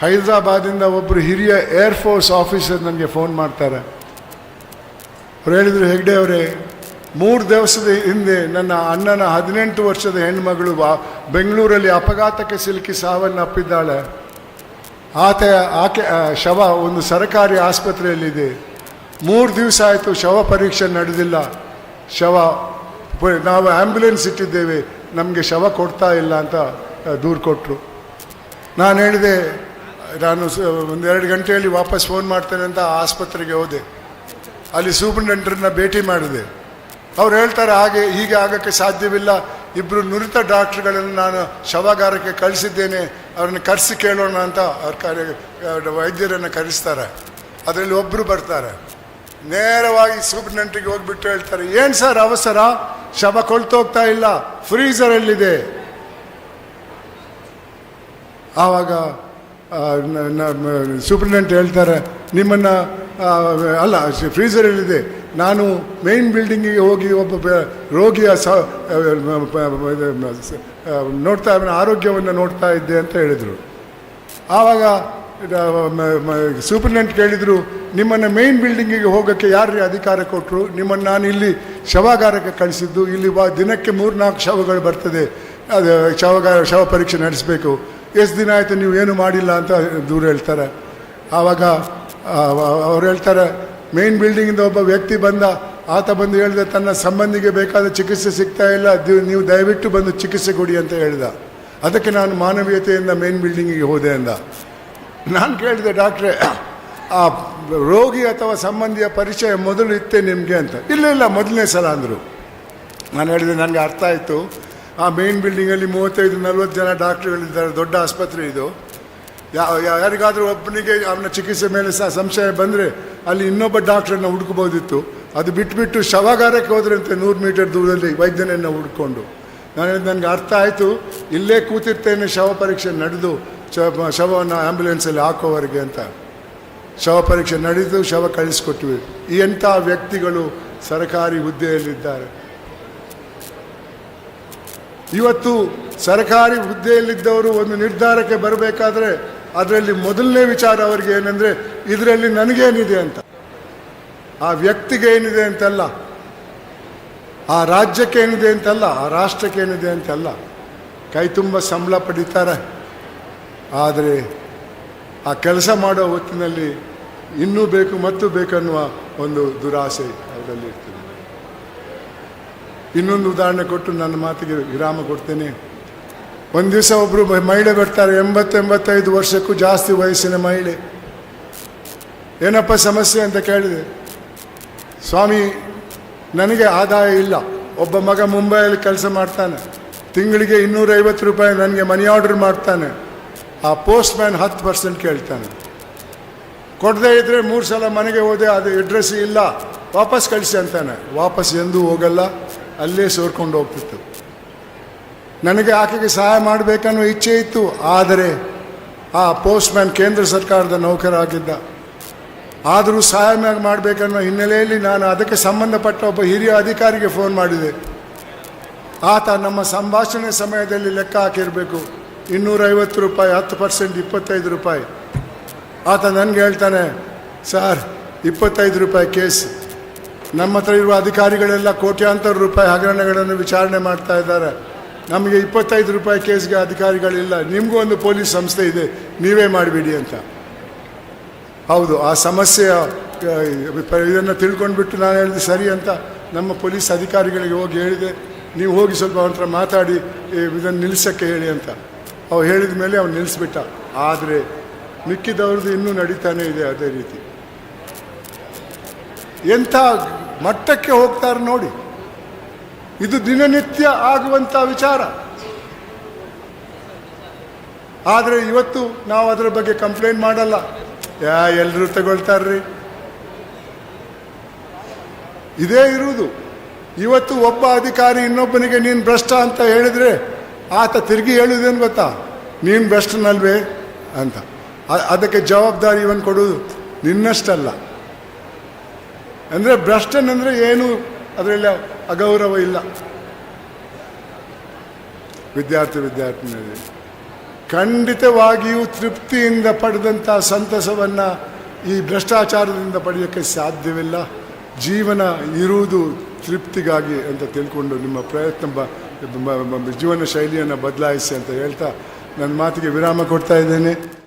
ಹೈದರಾಬಾದಿಂದ ಒಬ್ಬರು ಹಿರಿಯ ಏರ್ಫೋರ್ಸ್ ಆಫೀಸರ್ ನನಗೆ ಫೋನ್ ಮಾಡ್ತಾರೆ ಅವ್ರು ಹೇಳಿದರು, ಹೆಗ್ಡೆ ಅವರೇ ಮೂರು ದಿವಸದ ಹಿಂದೆ ನನ್ನ ಅಣ್ಣನ ಹದಿನೆಂಟು ವರ್ಷದ ಹೆಣ್ಮಗಳು ಬೆಂಗಳೂರಲ್ಲಿ ಅಪಘಾತಕ್ಕೆ ಸಿಲುಕಿ ಸಾವನ್ನಪ್ಪಿದ್ದಾಳೆ ಆತ, ಆಕೆ ಶವ ಒಂದು ಸರಕಾರಿ ಆಸ್ಪತ್ರೆಯಲ್ಲಿದೆ. ಮೂರು ದಿವಸ ಆಯಿತು ಶವ ಪರೀಕ್ಷೆ ನಡೆದಿಲ್ಲ. ಶವ ನಾವು ಆ್ಯಂಬುಲೆನ್ಸ್ ಇಟ್ಟಿದ್ದೇವೆ, ನಮಗೆ ಶವ ಕೊಡ್ತಾ ಇಲ್ಲ ಅಂತ ದೂರು ಕೊಟ್ಟರು ನಾನು ಹೇಳಿದೆ, ನಾನು ಒಂದು ಒಂದೆರಡು ಗಂಟೆಯಲ್ಲಿ ವಾಪಸ್ ಫೋನ್ ಮಾಡ್ತೇನೆ ಅಂತ ಆಸ್ಪತ್ರೆಗೆ ಹೋದೆ. ಅಲ್ಲಿ ಸೂಪರಿಂಟೆಂಡರನ್ನ ಭೇಟಿ ಮಾಡಿದೆ. ಅವ್ರು ಹೇಳ್ತಾರೆ, ಹಾಗೆ, ಹೀಗೆ ಆಗೋಕ್ಕೆ ಸಾಧ್ಯವಿಲ್ಲ. ಇಬ್ಬರು ನುರಿತ ಡಾಕ್ಟ್ರುಗಳನ್ನು ನಾನು ಶವಾಗಾರಕ್ಕೆ ಕಳಿಸಿದ್ದೇನೆ. ಅವ್ರನ್ನ ಕರೆಸಿ ಕೇಳೋಣ ಅಂತ ಅವ್ರ ಕಾರ್ಯ ವೈದ್ಯರನ್ನು ಕರೆಸ್ತಾರೆ. ಅದರಲ್ಲಿ ಒಬ್ಬರು ಬರ್ತಾರೆ. ನೇರವಾಗಿ ಸೂಪರಿಂಟೆಂಟ್ರಿಗೆ ಹೋಗ್ಬಿಟ್ಟು ಹೇಳ್ತಾರೆ, ಏನು ಸರ್ ಅವಸರ? ಶವ ಕೊಳ್ತೋಗ್ತಾ ಇಲ್ಲ. ಫ್ರೀಸರಲ್ಲಿದೆ ಆವಾಗ ಸೂಪರಿಂಟೆಂಟ್ ಹೇಳ್ತಾರೆ, ನಿಮ್ಮನ್ನು ಅಲ್ಲ ಫ್ರೀಸರಲ್ಲಿದೆ ನಾನು ಮೇನ್ ಬಿಲ್ಡಿಂಗಿಗೆ ಹೋಗಿ ಒಬ್ಬ ರೋಗಿಯ ಸ ನೋಡ್ತಾ ಆರೋಗ್ಯವನ್ನು ನೋಡ್ತಾ ಇದ್ದೆ ಅಂತ ಹೇಳಿದರು. ಆವಾಗ ಸೂಪರ್ನೆಂಟ್ ಕೇಳಿದರು, ನಿಮ್ಮನ್ನು ಮೇನ್ ಬಿಲ್ಡಿಂಗಿಗೆ ಹೋಗೋಕ್ಕೆ ಯಾರು ಅಧಿಕಾರ ಕೊಟ್ಟರು ನಿಮ್ಮನ್ನು ನಾನು ಇಲ್ಲಿ ಶವಾಗಾರಕ್ಕೆ ಕಳಿಸಿದ್ದು, ಇಲ್ಲಿ ಬಾ, ದಿನಕ್ಕೆ ಮೂರ್ನಾಲ್ಕು ಶವಗಳು ಬರ್ತದೆ. ಅದು ಶವಗಾರ ಶವ ಪರೀಕ್ಷೆ ನಡೆಸಬೇಕು. ಎಷ್ಟು ದಿನ ಆಯಿತು, ನೀವು ಏನು ಮಾಡಿಲ್ಲ ಅಂತ ದೂರ ಹೇಳ್ತಾರೆ. ಆವಾಗ ಅವ್ರು ಹೇಳ್ತಾರೆ ಮೇನ್ ಬಿಲ್ಡಿಂಗಿಂದ ಒಬ್ಬ ವ್ಯಕ್ತಿ ಬಂದ, ಆತ ಬಂದು ಹೇಳಿದ, ತನ್ನ ಸಂಬಂಧಿಗೆ ಬೇಕಾದ ಚಿಕಿತ್ಸೆ ಸಿಗ್ತಾ ಇಲ್ಲ ನೀವು ದಯವಿಟ್ಟು ಬಂದು ಚಿಕಿತ್ಸೆ ಕೊಡಿ ಅಂತ ಹೇಳಿದ. ಅದಕ್ಕೆ ನಾನು ಮಾನವೀಯತೆಯಿಂದ ಮೇನ್ ಬಿಲ್ಡಿಂಗಿಗೆ ಹೋದೆ ಅಂದ. ನಾನು ಕೇಳಿದೆ, ಡಾಕ್ಟ್ರೆ, ಆ ರೋಗಿ ಅಥವಾ ಸಂಬಂಧಿಯ ಪರಿಚಯ ಮೊದಲು ಇತ್ತೆ ನಿಮಗೆ ಅಂತ. ಇಲ್ಲ ಇಲ್ಲ, ಮೊದಲನೇ ಸಲ ಅಂದರು. ನಾನು ಹೇಳಿದೆ ನನಗೆ ಅರ್ಥ ಆಯಿತು. ಆ ಮೇನ್ ಬಿಲ್ಡಿಂಗಲ್ಲಿ ಮೂವತ್ತೈದು ನಲ್ವತ್ತು ಜನ ಡಾಕ್ಟ್ರುಗಳಿದ್ದಾರೆ ದೊಡ್ಡ ಆಸ್ಪತ್ರೆ ಇದು. ಯಾ- ಯಾ- ಯಾರಿಗಾದ್ರೂ ಒಬ್ಬನಿಗೆ ಅವನ ಚಿಕಿತ್ಸೆ ಮೇಲೆ ಸಹ ಸಂಶಯ ಬಂದರೆ ಅಲ್ಲಿ ಇನ್ನೊಬ್ಬ ಡಾಕ್ಟ್ರನ್ನ ಹುಡುಕಬಹುದಿತ್ತು. ಅದು ಬಿಟ್ಬಿಟ್ಟು ಶವಾಗಾರಕ್ಕೆ ಹೋದ್ರಂತೆ ನೂರು ಮೀಟರ್ ದೂರದಲ್ಲಿ ವೈದ್ಯನನ್ನ ಹುಡ್ಕೊಂಡು. ನಾನು ನನಗೆ ಅರ್ಥ ಆಯಿತು. ಇಲ್ಲೇ ಕೂತಿರ್ತೇನೆ, ಶವ ಪರೀಕ್ಷೆ ನಡೆದು ಶವ ಶವವನ್ನು ಆ್ಯಂಬುಲೆನ್ಸಲ್ಲಿ ಹಾಕೋವರೆಗೆ ಅಂತ. ಶವ ಪರೀಕ್ಷೆ ನಡೆದು ಶವ ಕಳಿಸ್ಕೊಟ್ವಿ. ಎಂಥ ವ್ಯಕ್ತಿಗಳು ಸರ್ಕಾರಿ ಹುದ್ದೆಯಲ್ಲಿದ್ದಾರೆ. ಇವತ್ತು ಸರ್ಕಾರಿ ಹುದ್ದೆಯಲ್ಲಿದ್ದವರು ಒಂದು ನಿರ್ಧಾರಕ್ಕೆ ಬರಬೇಕಾದ್ರೆ ಅದರಲ್ಲಿ ಮೊದಲನೇ ವಿಚಾರ ಅವರಿಗೆ ಏನಂದ್ರೆ, ಇದರಲ್ಲಿ ನನಗೇನಿದೆ ಅಂತ. ಆ ವ್ಯಕ್ತಿಗೆ ಏನಿದೆ ಅಂತಲ್ಲ, ಆ ರಾಜ್ಯಕ್ಕೆ ಏನಿದೆ ಅಂತಲ್ಲ, ಆ ರಾಷ್ಟ್ರಕ್ಕೆ ಏನಿದೆ ಅಂತಲ್ಲ, ಕೈ ತುಂಬ ಸಂಬಳ ಪಡಿತಾರೆ. ಆದರೆ ಆ ಕೆಲಸ ಮಾಡೋ ಹೊತ್ತಿನಲ್ಲಿ ಇನ್ನೂ ಬೇಕು, ಮತ್ತು ಬೇಕನ್ನುವ ಒಂದು ದುರಾಸೆ ಅದರಲ್ಲಿ ಇರ್ತದೆ. ಇನ್ನೊಂದು ಉದಾಹರಣೆ ಕೊಟ್ಟು ನನ್ನ ಮಾತಿಗೆ ವಿರಾಮ ಕೊಡ್ತೇನೆ. ಒಂದು ದಿವಸ ಒಬ್ಬರು ಮಹಿಳೆ ಬರ್ತಾರೆ ಎಂಬತ್ತೆಂಬತ್ತೈದು ವರ್ಷಕ್ಕೂ ಜಾಸ್ತಿ ವಯಸ್ಸಿನ ಮಹಿಳೆ. ಏನಪ್ಪ ಸಮಸ್ಯೆ ಅಂತ ಕೇಳಿದೆ. ಸ್ವಾಮಿ, ನನಗೆ ಆದಾಯ ಇಲ್ಲ. ಒಬ್ಬ ಮಗ ಮುಂಬೈಯಲ್ಲಿ ಕೆಲಸ ಮಾಡ್ತಾನೆ. ತಿಂಗಳಿಗೆ ಇನ್ನೂರೈವತ್ತು ರೂಪಾಯಿ ನನಗೆ ಮನಿ ಆರ್ಡರ್ ಮಾಡ್ತಾನೆ. ಆ ಪೋಸ್ಟ್ ಮ್ಯಾನ್ ಹತ್ತು ಪರ್ಸೆಂಟ್ ಕೇಳ್ತಾನೆ. ಕೊಡದೇ ಇದ್ದರೆ ಮೂರು ಸಲ ಮನೆಗೆ ಹೋದೆ, ಅದು ಅಡ್ರೆಸ್ ಇಲ್ಲ. ವಾಪಸ್ ಕಳಿಸಿ ಅಂತಾನೆ. ವಾಪಸ್ ಎಂದೂ ಹೋಗಲ್ಲ, ಅಲ್ಲೇ ಸೋರ್ಕೊಂಡು ಹೋಗ್ತಿತ್ತು. ನನಗೆ ಆಕೆಗೆ ಸಹಾಯ ಮಾಡಬೇಕನ್ನೋ ಇಚ್ಛೆ ಇತ್ತು, ಆದರೆ ಆ ಪೋಸ್ಟ್ಮ್ಯಾನ್ ಕೇಂದ್ರ ಸರ್ಕಾರದ ನೌಕರಾಗಿದ್ದ ಆದರೂ ಸಹಾಯ ಮಾಡಬೇಕನ್ನೋ ಹಿನ್ನೆಲೆಯಲ್ಲಿ ನಾನು ಅದಕ್ಕೆ ಸಂಬಂಧಪಟ್ಟ ಒಬ್ಬ ಹಿರಿಯ ಅಧಿಕಾರಿಗೆ ಫೋನ್ ಮಾಡಿದೆ. ಆತ ನಮ್ಮ ಸಂಭಾಷಣೆ ಸಮಯದಲ್ಲಿ ಲೆಕ್ಕ ಹಾಕಿರಬೇಕು. ಇನ್ನೂರೈವತ್ತು ರೂಪಾಯಿ, ಹತ್ತು ಪರ್ಸೆಂಟ್, ಇಪ್ಪತ್ತೈದು ರೂಪಾಯಿ. ಆತ ನನಗೆ ಹೇಳ್ತಾನೆ, ಸರ್, ಇಪ್ಪತ್ತೈದು ರೂಪಾಯಿ ಕೇಸ್. ನಮ್ಮ ಹತ್ರ ಇರುವ ಅಧಿಕಾರಿಗಳೆಲ್ಲ ಕೋಟ್ಯಾಂತರ ರೂಪಾಯಿ ಹಗರಣಗಳನ್ನು ವಿಚಾರಣೆ ಮಾಡ್ತಾ ಇದ್ದಾರೆ. ನಮಗೆ ಇಪ್ಪತ್ತೈದು ರೂಪಾಯಿ ಕೇಸ್ಗೆ ಅಧಿಕಾರಿಗಳಿಲ್ಲ. ನಿಮಗೂ ಒಂದು ಪೊಲೀಸ್ ಸಂಸ್ಥೆ ಇದೆ. ನೀವೇ ಮಾಡಿಬಿಡಿ ಅಂತ. ಹೌದು, ಆ ಸಮಸ್ಯೆಯ ಇದನ್ನು ತಿಳ್ಕೊಂಡ್ಬಿಟ್ಟು ನಾನು ಹೇಳಿದೆ ಸರಿ ಅಂತ ನಮ್ಮ ಪೊಲೀಸ್ ಅಧಿಕಾರಿಗಳಿಗೆ ಹೋಗಿ ಹೇಳಿದೆ. ನೀವು ಹೋಗಿ ಸ್ವಲ್ಪ ಅವ್ರ ಹತ್ರ ಮಾತಾಡಿ ಇದನ್ನು ನಿಲ್ಲಿಸೋಕ್ಕೆ ಹೇಳಿ ಅಂತ. ಅವು ಹೇಳಿದ ಮೇಲೆ ಅವ್ನು ನಿಲ್ಲಿಸ್ಬಿಟ್ಟ ಆದರೆ ಮಿಕ್ಕಿದವ್ರದ್ದು ಇನ್ನೂ ನಡೀತಾನೆ ಇದೆ ಅದೇ ರೀತಿ. ಎಂಥ ಮಟ್ಟಕ್ಕೆ ಹೋಗ್ತಾರೆ ನೋಡಿ. ಇದು ದಿನನಿತ್ಯ ಆಗುವಂಥ ವಿಚಾರ. ಆದರೆ ಇವತ್ತು ನಾವು ಅದರ ಬಗ್ಗೆ ಕಂಪ್ಲೇಂಟ್ ಮಾಡಲ್ಲ. ಯಾ ಎಲ್ಲರೂ ತಗೊಳ್ತಾರ್ರಿ. ಇದೇ ಇರುವುದು. ಇವತ್ತು ಒಬ್ಬ ಅಧಿಕಾರಿ ಇನ್ನೊಬ್ಬನಿಗೆ, ನೀನು ಭ್ರಷ್ಟ ಅಂತ ಹೇಳಿದ್ರೆ ಆತ ತಿರುಗಿ ಹೇಳುವುದೇನು ಗೊತ್ತಾ? ನೀನು ಭ್ರಷ್ಟನಲ್ವೇ? ಅಂತ. ಅದಕ್ಕೆ ಜವಾಬ್ದಾರಿ ಇವನು ಕೊಡುವುದು ನಿನ್ನಷ್ಟಲ್ಲ. ಅಂದರೆ ಭ್ರಷ್ಟನಂದರೆ ಏನು? ಅದರಲ್ಲಿ ಅಗೌರವ ಇಲ್ಲ. ವಿದ್ಯಾರ್ಥಿ ವಿದ್ಯಾರ್ಥಿನಿಯರೇ ಖಂಡಿತವಾಗಿಯೂ ತೃಪ್ತಿಯಿಂದ ಪಡೆದಂಥ ಸಂತಸವನ್ನು ಈ ಭ್ರಷ್ಟಾಚಾರದಿಂದ ಪಡೆಯೋಕ್ಕೆ ಸಾಧ್ಯವಿಲ್ಲ. ಜೀವನ ಇರುವುದು ತೃಪ್ತಿಗಾಗಿ ಅಂತ ತಿಳ್ಕೊಂಡು ನಿಮ್ಮ ಪ್ರಯತ್ನ ಜೀವನ ಶೈಲಿಯನ್ನು ಬದಲಾಯಿಸಿ ಅಂತ ಹೇಳ್ತಾ ನನ್ನ ಮಾತಿಗೆ ವಿರಾಮ ಕೊಡ್ತಾ ಇದ್ದೇನೆ.